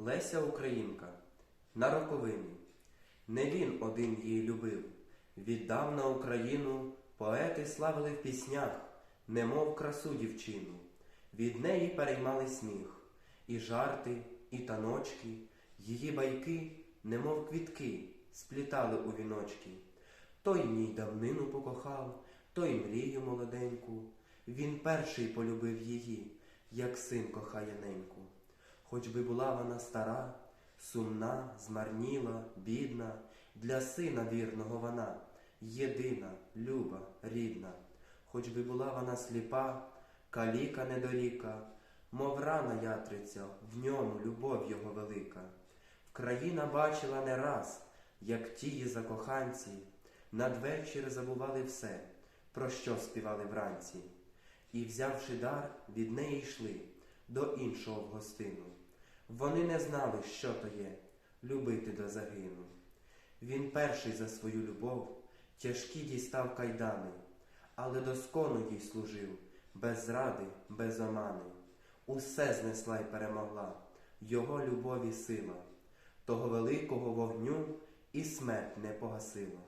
Леся Українка на роковині. Не він один її любив, віддав на Україну поети славили в піснях, немов красу дівчину. Від неї переймали сміх, і жарти, і таночки, її байки, немов квітки, сплітали у віночки. Той ній давнину покохав, той мрію молоденьку. Він перший полюбив її, як син кохає неньку. Хоч би була вона стара, сумна, змарніла, бідна, для сина вірного вона, єдина, люба, рідна. Хоч би була вона сліпа, каліка недоріка, мов рана ятриця, в ньому любов його велика. Вкраїна бачила не раз, як тії закоханці, надвечір забували все, про що співали вранці, і, взявши дар, від неї йшли до іншого в гостину. Вони не знали, що то є любити до загину. Він перший за свою любов тяжкі дістав кайдани, але доскону їй служив, без зради, без омани. Усе знесла й перемогла, його любові сила, того великого вогню і смерть не погасила.